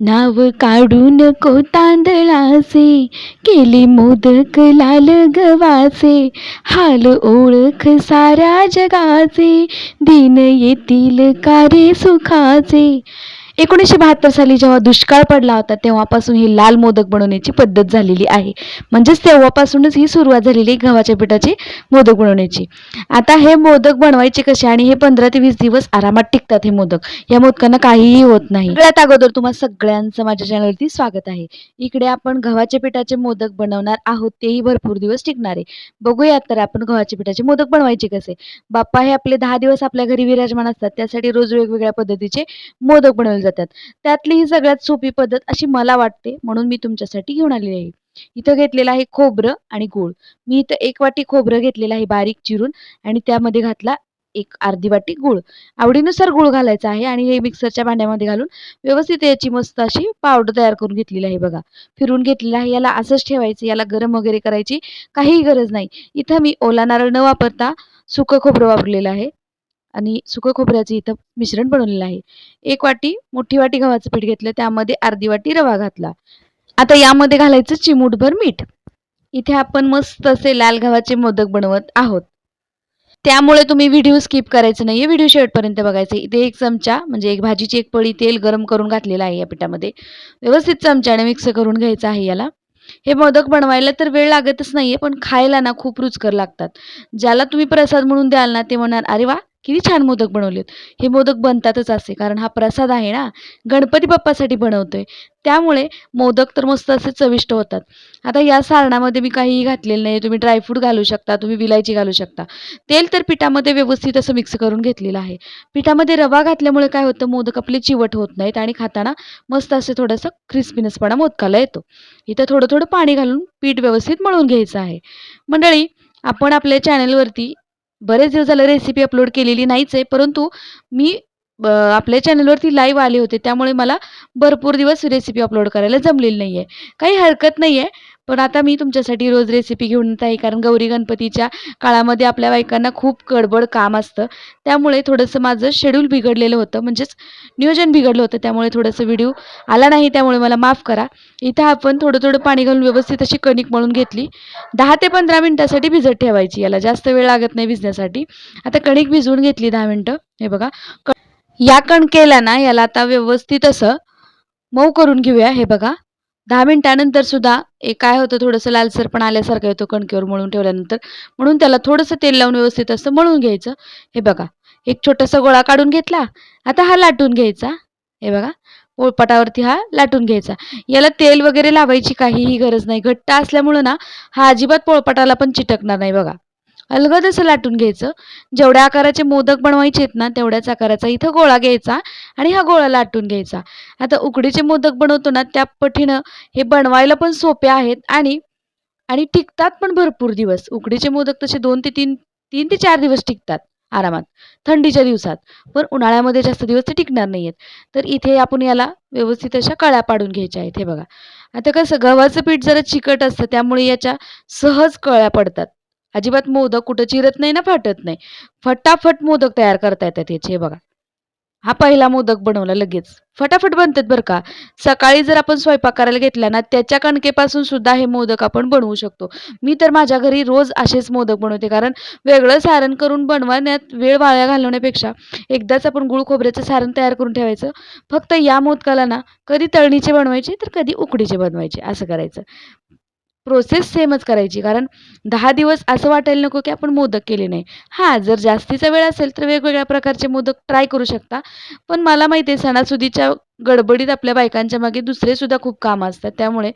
नाव काढू नको तांदळाचे केली मोदक लाल गवाचे हाल ओळख साऱ्या जगाचे दिन येतील कारे सुखाचे. एकोणीसशे बहात्तर साली जेव्हा दुष्काळ पडला होता तेव्हापासून ही लाल मोदक बनवण्याची पद्धत झालेली आहे. म्हणजेच तेव्हापासूनच ही सुरुवात झालेली आहे गव्हाच्या पिठाचे मोदक बनवण्याची. आता हे मोदक बनवायचे कसे आणि हे पंधरा ते वीस दिवस आरामात टिकतात हे मोदक. या मोदकांना काहीही होत नाही. सगळ्यात अगोदर तुम्हाला सगळ्यांचं माझ्या चॅनलवरती स्वागत आहे. इकडे आपण गव्हाच्या पिठाचे मोदक बनवणार आहोत तेही भरपूर दिवस टिकणार आहे. बघूयात तर आपण गव्हाच्या पिठाचे मोदक बनवायचे कसे. बाप्पा हे आपले दहा दिवस आपल्या घरी विराजमान असतात त्यासाठी रोज वेगवेगळ्या पद्धतीचे मोदक बनवले जातात. त्यातली ही सगळ्यात सोपी पद्धत अशी मला वाटते म्हणून मी तुमच्यासाठी घेऊन आलेली आहे. इथं घेतलेलं आहे खोबरं आणि गूळ. मी इथं एक वाटी खोबरं घेतलेलं आहे बारीक चिरून आणि त्यामध्ये घातला एक अर्धी वाटी गूळ. आवडीनुसार गूळ घालायचा आहे आणि हे मिक्सरच्या भांड्यामध्ये घालून व्यवस्थित याची मस्त अशी पावडर तयार करून घेतलेली आहे बघा. फिरून घेतलेलं आहे याला असंच ठेवायचं याला गरम वगैरे करायची काहीही गरज नाही. इथं मी ओला नारळ न वापरता सुकं खोबरं वापरलेलं आहे. आणि सुकं खोबऱ्याचं इथं मिश्रण बनवलेलं आहे. एक वाटी मोठी वाटी गव्हाचं पीठ घेतलं त्यामध्ये अर्धी वाटी रवा घातला. आता यामध्ये घालायचं चिमूटभर मीठ. इथे आपण मस्त असे लाल गव्हाचे मोदक बनवत आहोत. त्यामुळे तुम्ही व्हिडिओ स्किप करायचं नाही आहे व्हिडिओ शेवटपर्यंत बघायचं. इथे एक चमचा म्हणजे एक भाजीची एक पळी तेल गरम करून घातलेलं आहे या पिठामध्ये. व्यवस्थित चमच्याने मिक्स करून घ्यायचं आहे याला. हे मोदक बनवायला तर वेळ लागतच नाहीये पण खायला ना खूप रुचकर लागतात. ज्याला तुम्ही प्रसाद म्हणून द्याल ना ते म्हणाल अरे वा किती छान मोदक बनवलेत. हे मोदक बनतातच असे कारण हा प्रसाद आहे ना गणपती बाप्पासाठी बनवतोय. त्यामुळे मोदक तर मस्त असे चविष्ट होतात. आता या सारणामध्ये मी काहीही घातलेलं नाही तुम्ही ड्रायफ्रूट घालू शकता तुम्ही विलायची घालू शकता. तेल तर पिठामध्ये व्यवस्थित असं मिक्स करून घेतलेलं आहे. पिठामध्ये रवा घातल्यामुळे काय होतं मोदक आपले चिवट होत नाहीत आणि खाताना मस्त असे थोडंसं क्रिस्पीनेसपणा मोदकाला येतो. इथं थोडं थोडं पाणी घालून पीठ व्यवस्थित मळून घ्यायचं आहे. मंडळी आपण आपल्या चॅनलवरती बरेच दिवस झालं रेसिपी अपलोड केलेली नाहीच आहे परंतु मी ब आपल्या चॅनलवरती लाईव्ह आले होते त्यामुळे मला भरपूर दिवस रेसिपी अपलोड करायला जमलेली नाही आहे काही हरकत नाही आहे पण आता मी तुमच्यासाठी रोज रेसिपी घेऊन येत आहे. कारण गौरी गणपतीच्या काळामध्ये आपल्या बायकांना खूप गडबड काम असतं. त्यामुळे थोडंसं माझं शेड्यूल बिघडलेलं होतं. म्हणजेच नियोजन बिघडलं होतं. त्यामुळे थोडंसं व्हिडिओ आला नाही. त्यामुळे मला माफ करा. इथं आपण थोडं थोडं पाणी घालून व्यवस्थित अशी कणिक मळून घेतली. दहा ते पंधरा मिनटासाठी भिजत ठेवायची. याला जास्त वेळ लागत नाही भिजण्यासाठी. आता कणिक भिजवून घेतली दहा मिनटं. हे बघा. क या कणकेला ना याला आता व्यवस्थित असं मऊ करून घेऊया. हे बघा. दहा मिनटानंतर सुद्धा एक काय होतं थोडंसं लालसर पण आल्यासारखं येतो कणकेवर मळून ठेवल्यानंतर. म्हणून त्याला थोडंसं तेल लावून व्यवस्थित असं मळून घ्यायचं. हे बघा एक छोटासा गोळा काढून घेतला. आता हा लाटून घ्यायचा. हे बघा पोळपाटावरती हा लाटून घ्यायचा. याला तेल वगैरे लावायची काहीही गरज नाही. घट्ट असल्यामुळं ना हा अजिबात पोळपाटाला पण चिटकणार नाही बघा. अलगद असं लाटून घ्यायचं. जेवढ्या आकाराचे मोदक बनवायचे आहेत ना तेवढ्याच आकाराचा इथं गोळा घ्यायचा आणि हा गोळा लाटून घ्यायचा. आता उकडीचे मोदक बनवतो ना त्या पठीनं हे बनवायला पण सोपे आहेत आणि आणि टिकतात पण भरपूर दिवस. उकडीचे मोदक तसे दोन ते तीन तीन ते चार दिवस टिकतात आरामात थंडीच्या दिवसात. पण उन्हाळ्यामध्ये जास्त दिवस ते टिकणार नाही आहेत तर इथे आपण याला व्यवस्थित अशा कळ्या पाडून घ्यायच्या आहेत हे बघा. आता कसं गव्हाचं पीठ जरा चिकट असतं त्यामुळे याच्या सहज कळ्या पडतात. अजिबात मोदक कुठं चिरत नाही ना फाटत नाही. फटाफट मोदक तयार करता येतात याचे हे बघा. हा पहिला मोदक बनवला लगेच. फटाफट बनतात बरं का. सकाळी जर आपण स्वयंपाक करायला घेतला ना त्याच्या कणकेपासून सुद्धा हे मोदक आपण बनवू शकतो. मी तर माझ्या घरी रोज असेच मोदक बनवते कारण वेगळं सारण करून बनवण्यात वेळ वाळ्या घालवण्यापेक्षा एकदाच आपण गुळ खोबऱ्याचं सारण तयार करून ठेवायचं. फक्त या मोदकाला ना कधी तळणीचे बनवायचे तर कधी उकडीचे बनवायचे असं करायचं. प्रोसेस सेमच करायची. कारण दहा दिवस असं वाटायला नको की आपण मोदक केले नाही. हां जर जास्तीचा वेळ असेल तर वेगवेगळ्या प्रकारचे मोदक ट्राय करू शकता. पण मला माहिती आहे सणासुदीच्या गडबडीत आपल्या बायकांच्या मागे दुसरेसुद्धा खूप कामं असतात. त्यामुळे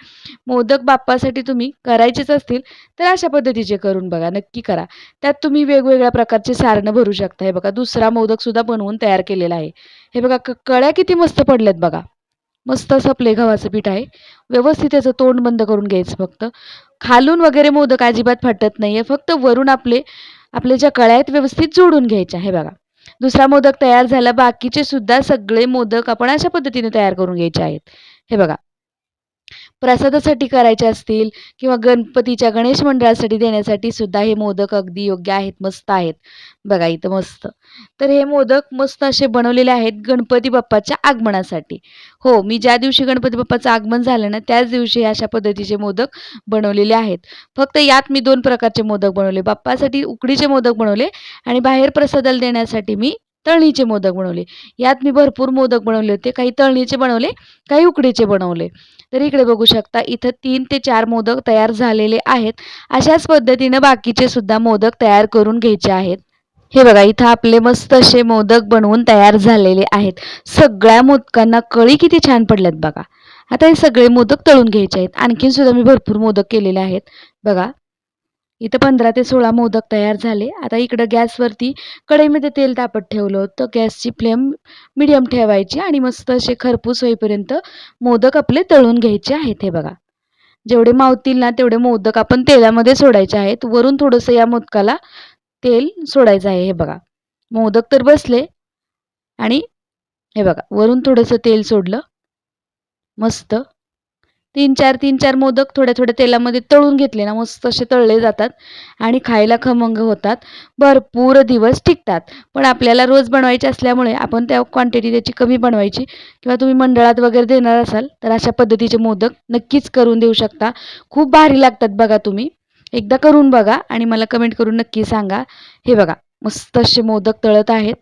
मोदक बाप्पासाठी तुम्ही करायचेच असतील तर अशा पद्धतीचे करून बघा. नक्की करा. त्यात तुम्ही वेगवेगळ्या प्रकारचे सारणं भरू शकता. हे बघा दुसरा मोदकसुद्धा बनवून तयार केलेला आहे. हे बघा क कळ्या किती मस्त पडल्यात बघा. मस्त असं प्ले गव्हाचं पीठ आहे. व्यवस्थित त्याचं तोंड बंद करून घ्यायचं फक्त. खालून वगैरे मोदक अजिबात फाटत नाही आहे फक्त वरून आपले आपले ज्या कळ्या आहेत व्यवस्थित जोडून घ्यायच्या हे बघा. दुसरा मोदक तयार झाला. बाकीचे सुद्धा सगळे मोदक आपण अशा पद्धतीने तयार करून घ्यायचे आहेत. हे बघा. प्रसादासाठी करायचे असतील किंवा गणपतीच्या गणेश मंडळासाठी देण्यासाठी सुद्धा हे मोदक अगदी योग्य आहेत मस्त आहेत. बघा इथं मस्त. तर हे मोदक मस्त असे बनवलेले आहेत गणपती बाप्पाच्या आगमनासाठी. हो मी ज्या दिवशी गणपती बाप्पाचं आगमन झालं ना त्याच दिवशी अशा पद्धतीचे मोदक बनवलेले आहेत. फक्त यात मी दोन प्रकारचे मोदक बनवले. बाप्पासाठी उकडीचे मोदक बनवले आणि बाहेर प्रसादाला देण्यासाठी मी तळणीचे मोदक बनवले. यात मी भरपूर मोदक बनवले होते. काही तळणीचे बनवले काही उकडीचे बनवले. तर इकडे बघू शकता इथं तीन ते चार मोदक तयार झालेले आहेत. अशाच पद्धतीनं बाकीचे सुद्धा मोदक तयार करून घ्यायचे आहेत. हे बघा इथं आपले मस्त असे मोदक बनवून तयार झालेले आहेत. सगळ्या मोदकांना कळी किती छान पडल्यात बघा. आता हे सगळे मोदक तळून घ्यायचे आहेत. आणखीन सुद्धा मी भरपूर मोदक केलेले आहेत. बघा इथं पंधरा ते सोळा मोदक तयार झाले. आता इकडं गॅसवरती कढईमध्ये तेल तापत ठेवलं होतं. गॅसची फ्लेम मिडियम ठेवायची आणि मस्त असे खरपूस होईपर्यंत मोदक आपले तळून घ्यायचे आहेत हे बघा. जेवढे मावतील ना तेवढे मोदक आपण तेलामध्ये सोडायचे आहेत. वरून थोडंसं या मोदकाला तेल सोडायचं आहे हे बघा. मोदक तर बसले आणि हे बघा वरून थोडंसं तेल सोडलं. मस्त. तीन चार तीन चार मोदक थोड्या थोड्या तेलामध्ये तळून घेतले ना मस्त असे तळले जातात आणि खायला खमंग होतात. भरपूर दिवस टिकतात. पण आपल्याला रोज बनवायचे असल्यामुळे आपण त्या क्वांटिटी त्याची कमी बनवायची. किंवा तुम्ही मंडळात वगैरे देणार असाल तर अशा पद्धतीचे मोदक नक्कीच करून देऊ शकता. खूप भारी लागतात बघा तुम्ही. एकदा करून बघा आणि मला कमेंट करून नक्की सांगा. हे बघा मस्त असे मोदक तळत आहेत.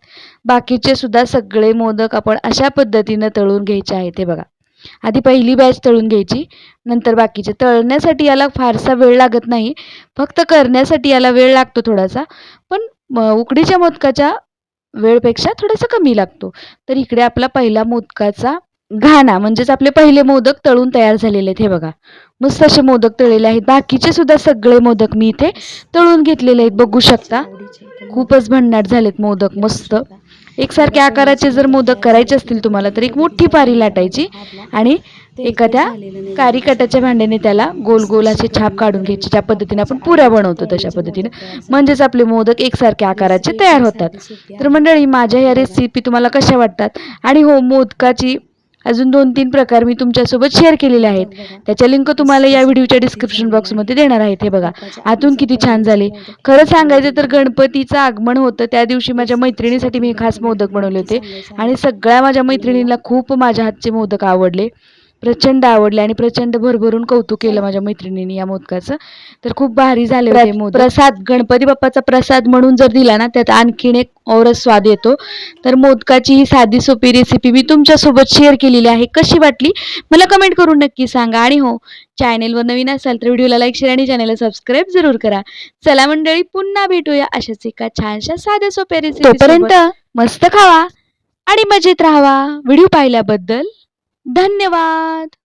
बाकीचे सुद्धा सगळे मोदक आपण अशा पद्धतीनं तळून घ्यायचे आहेत हे बघा. आधी पहिली बॅच तळून घ्यायची नंतर बाकीचे. तळण्यासाठी याला फारसा वेळ लागत नाही. फक्त करण्यासाठी याला वेळ लागतो थोडासा पण उकडीच्या मोदकाच्या वेळपेक्षा थोडासा कमी लागतो. तर इकडे आपला पहिला मोदकाचा घाणा म्हणजेच आपले पहिले मोदक तळून तयार झालेले आहेत हे बघा. मस्त असे मोदक तळलेले आहेत. बाकीचे सुद्धा सगळे मोदक मी इथे तळून घेतलेले आहेत बघू शकता. खूपच भन्नाट झालेत मोदक मस्त. एकसारख्या आकाराचे जर मोदक करायचे असतील तुम्हाला तर एक मोठी पारी लाटायची आणि एखाद्या कारीकटाच्या भांड्याने त्याला गोल गोल असे छाप काढून घ्यायची ज्या पद्धतीने आपण पुऱ्या बनवतो तशा पद्धतीने. म्हणजेच आपले मोदक एकसारख्या आकाराचे तयार होतात. तर मंडळी माझ्या या रेसिपी तुम्हाला कशा वाटतात? आणि हो मोदकाची अजून दोन तीन प्रकार मी तुमच्यासोबत शेअर केलेले आहेत. त्याच्या लिंक तुम्हाला या व्हिडिओच्या डिस्क्रिप्शन बॉक्समध्ये देणार आहेत हे बघा. आतून किती छान झाले. खरं सांगायचं तर गणपतीचं आगमन होतं त्या दिवशी माझ्या मैत्रिणीसाठी मी खास मोदक बनवले होते. आणि सगळ्या माझ्या मैत्रिणींना खूप माझ्या हातचे मोदक आवडले. प्रचंड आवडले आणि प्रचंड भरभरून कौतुक केलं माझ्या मैत्रिणींनी या मोदकाचं. तर खूप भारी झाले होते मोदक. प्रसाद गणपती बाप्पाचा प्रसाद म्हणून जर दिला ना त्यात आणखीन एक औरच स्वाद येतो. तर मोदकाची ही साधी सोपी रेसिपी मी तुमच्यासोबत शेअर केलेली आहे. कशी वाटली? मला कमेंट करून नक्की सांगा. आणि हो चॅनेलवर नवीन असाल तर व्हिडिओला लाईक शेअर आणि चॅनलला सबस्क्राईब जरूर करा. चला मंडळी पुन्हा भेटूया अशाच एका छानशा साध्या सोप्या रेसिपी मस्त खावा आणि मजेत राहावा. व्हिडिओ पाहिल्याबद्दल धन्यवाद.